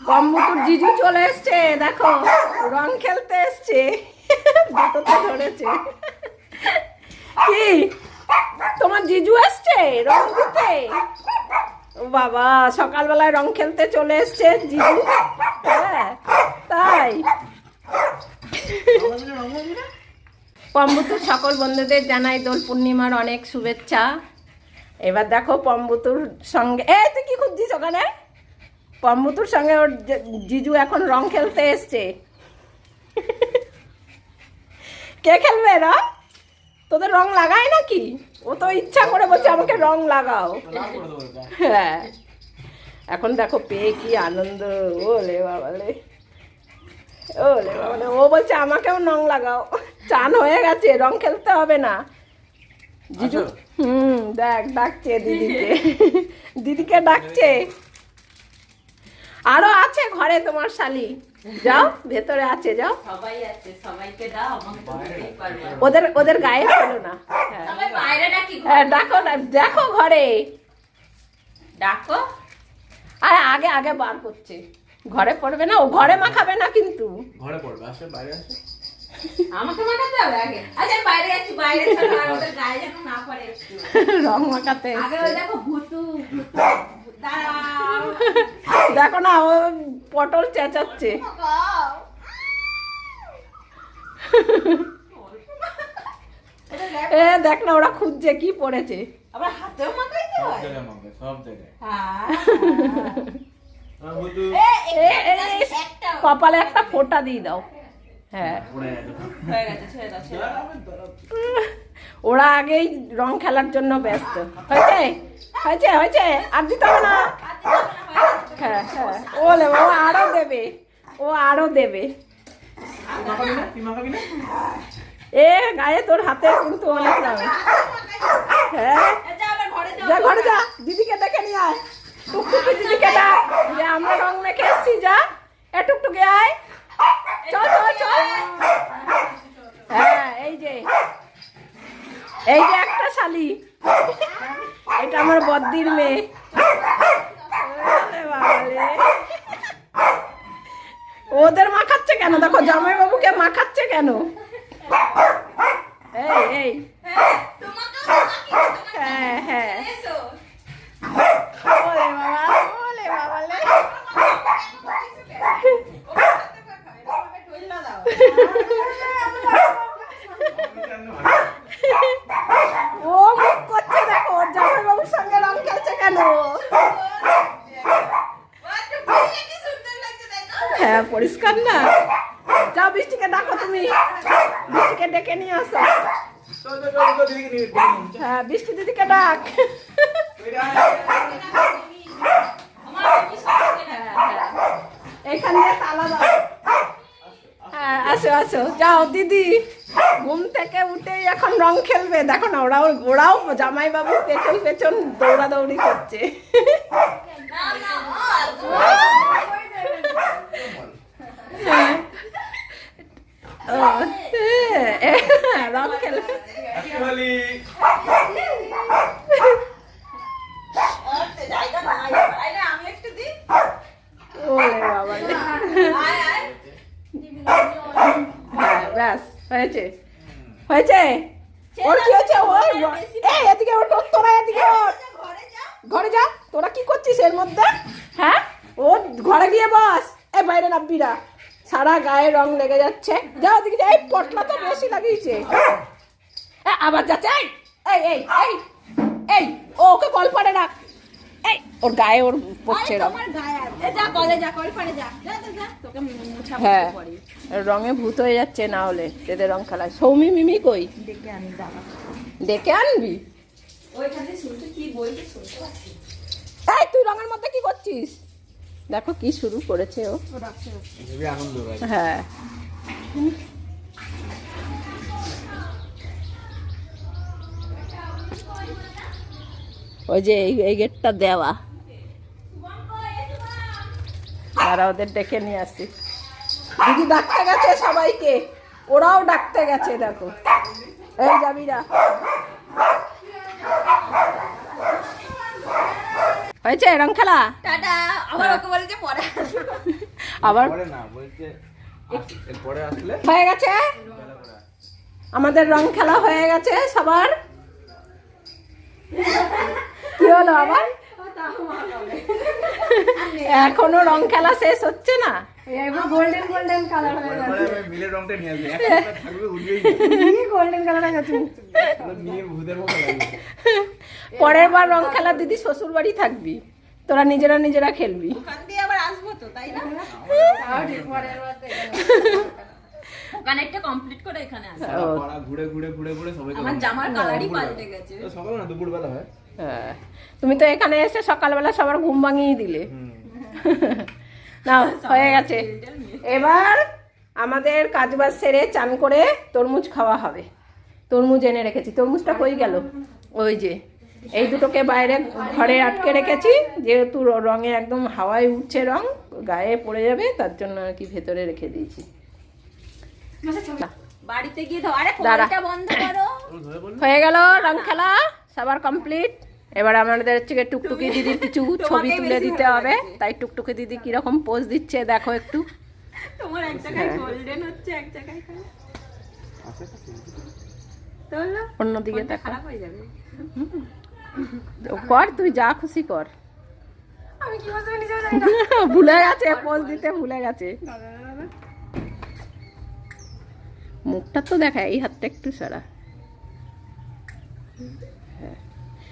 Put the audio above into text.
কম্বুতুর জিজু চলে এসছে, দেখো, রং খেলতে এসছে, দুটোতে ধরেছে। কি? তোমার জিজু এসছে? রং দিতে? বাবা, সকালবেলায় রং খেলতে চলে এসছে জিজু। হ্যাঁ তাই। পম্বুতুর সকল বন্ধুদের জানাই দোল পূর্ণিমার অনেক শুভেচ্ছা। এবার দেখো পম্বুতুর সঙ্গে এ, তুই কি খুঁজছিস ওখানে? পম্বুতুর সঙ্গে ওর জিজু এখন রং খেলতে এসছে। কে খেলবে রং তোদের রং লাগায় নাকি? ও তো ইচ্ছা করে বলছে আমাকে রং লাগাও। হ্যাঁ। এখন দেখো পেয়ে কি আনন্দ। ওলে বাবালে। ওলে বাবালে। ও বলছে আমাকেও রং লাগাও। চান হয়ে গেছে রং খেলতে হবে না। জিজু হুম দেখ ডাকছে দিদিকে। দিদিকে ডাকছে। আরও আছে ঘরে তোমার শালি। যাও ভেতরে আছে যাও। সবাই আছে সবাইকে দাও আমাকে তো দিতেই পারবে না। ওদের ওদের গায়ে না। হ্যাঁ। সবাই বাইরে ডাকি হ্যাঁ, ডাকো না দেখো ঘরে। ডাকো। আর আগে আগে বার করছে। ঘরে পড়বে না ও ঘরে মাখাবে না কিন্তু। ঘরে পড়বে আসবে বাইরে আসবে আমাকে মাখাতে হবে আগে? আচ্ছা বাইরে আছি বাইরে চলো আর ওদের গায়ে যেন না পড়ে রং মাখাতে আগে দেখো ভুতু ভুতু। দেখো না ও পটল চেঁচাচ্ছে। এ দেখ না ওরা খুঁজছে কি পড়েছে। আবার হাতেও মাখাইতে হয়? সব জায়গায়। হ্যাঁ কপালে একটা ফোঁটা দিয়ে দাও। হ্যাঁ। ওরা আগেই রং খেলার জন্য ব্যস্ত। হয়েছে? হয়েছে? হয়েছে? আর দিতে হবে না। হ্যাঁ হ্যাঁ। ও নেবে, ও আরও দেবে। ও আরও দেবে। এ গায়ে তোর হাতে কিন্তু অনেক দাম হ্যাঁ। যা ঘরে যা। দিদিকে দেখে নিয়ে আয়। টুকটুকি দিদিকে ডাক। যে আমরা রং মেখে এসছি যা। এ টুকটুকি আয়। চল চল চল। হ্যাঁ এই যে। এই যে একটা শালি। এটা আমার বদ্দির মেয়ে ওরে বাবারে। ওদের মাখাচ্ছে কেন? দেখো জামাইবাবুকে মাখাচ্ছে কেন? এই এই। হ্যাঁ, হ্যাঁ হ্যাঁ। বাবা ওলে বাবা লে। ও মুখ করছে দেখো জামাই বাবুর সঙ্গে রং খেলছে কেন? পরিষ্কার না যাও বৃষ্টিকে ডাকো তুমি বৃষ্টিকে ডেকে নিয়ে আসো হ্যাঁ বৃষ্টি দিদিকে ডাক হ্যাঁ, হ্যাঁ। এখানে তালা দাও হ্যাঁ আসো আসো যাও দিদি ঘুম থেকে উঠেই এখন রং খেলবে দেখো না ওরাও ওরাও জামাই বাবু পেছন পেছন দৌড়াদৌড়ি করছে হ্যাঁ। হ্যাঁ, হ্যাঁ ব্যাস হয়েছে হয়েছে ওর কি হয়েছে ওর এই এদিকে তোরা এদিকে ঘরে যা তোরা কি করছিস এর মধ্যে হ্যাঁ ও ঘরে গিয়ে বস এই বাইরে নাব্বিরা সারা গায়ে রং লেগে যাচ্ছে। যা দেখি এই পটলা তো বেশি লাগিয়েছে। আবার যাচ্ছে এই এই এই এই এই ও ওকে কল করে রাখ এই ওর গায়ে ওর পড়ছে রং। হ্যাঁ। রঙে ভূত হয়ে যাচ্ছে না হলে এদের রং খেলায়। সৌমি মিমি কই? ডেকে আনবি? এই তুই রঙের মধ্যে কি করছিস? দেখো কি শুরু করেছে ও। হ্যাঁ। ওই যে এই এই গেটটা দেওয়া। তারা ওদের ডেকে নিয়ে আসি। দিদি ডাকতে গেছে সবাইকে। ওরাও ডাকতে গেছে দেখো। এই যাবিরা হয়েছে? রং খেলা? টাটা। আবার ওকে বলে পরে আবার? না বলছে আসলে হয়ে গেছে? আমাদের রং খেলা হয়ে গেছে সবার? কি হলো আবার? এখনও রং খেলা শেষ হচ্ছে না? গোল্ডেন গোল্ডেন কালার হয়ে পরে পরে রংটা নিয়ে আসবে। থাকবে উঠবেই গেছে গোল্ডেন কালার হয়ে গেছে। ভূতের মতো লাগবে। পরের বার রং খেলা দিদি শ্বশুর বাড়ি থাকবি। তোরা নিজেরা নিজেরা খেলবি। আবার আসব তো তাই না? তাও ঠিক পরের বার থেকে ওখানে একটা কমপ্লিট করে এখানে আসব। ঘুরে ঘুরে ঘুরে ঘুরে সবাইকে আমার জামার কালারই পাল্টে গেছে। তো না দুপুরবেলা হয়। হ্যাঁ। তুমি তো এখানে এসে সকালবেলা সবার ঘুম ভাঙিয়ে দিলে। না হয়ে গেছে। এবার আমাদের কাজবাজ সেরে চান করে তরমুজ খাওয়া হবে। তরমুজ এনে রেখেছি। তরমুজটা কই গেল? ওই যে। এই দুটোকে বাইরে ঘরে আটকে রেখেছি যেহেতু র- রঙে একদম হাওয়ায় উঠছে রং গায়ে পড়ে যাবে তার জন্য আর কি ভেতরে রেখে দিয়েছি। বাড়িতে গিয়ে দাঁড়া। বন্ধ করো। ও ধরে বলল হয়ে গেল রং খেলা সবার কমপ্লিট এবার আমাদের হচ্ছে টুকটুকি দিদির কিছু ছবি তুলে দিতে হবে তাই টুকটুকি দিদি কীরকম পোজ দিচ্ছে দেখো একটু। তোমার এক জায়গায় গোল্ডেন হচ্ছে এক জায়গায় অন্যদিকে দেখো। খারাপ হয়ে যাবে। কর তুই যা খুশি কর। আমি কি ভুলে গেছে পোজ দিতে ভুলে গেছে। মুখটা তো দেখা এই হাতটা একটু সারা। হ্যাঁ।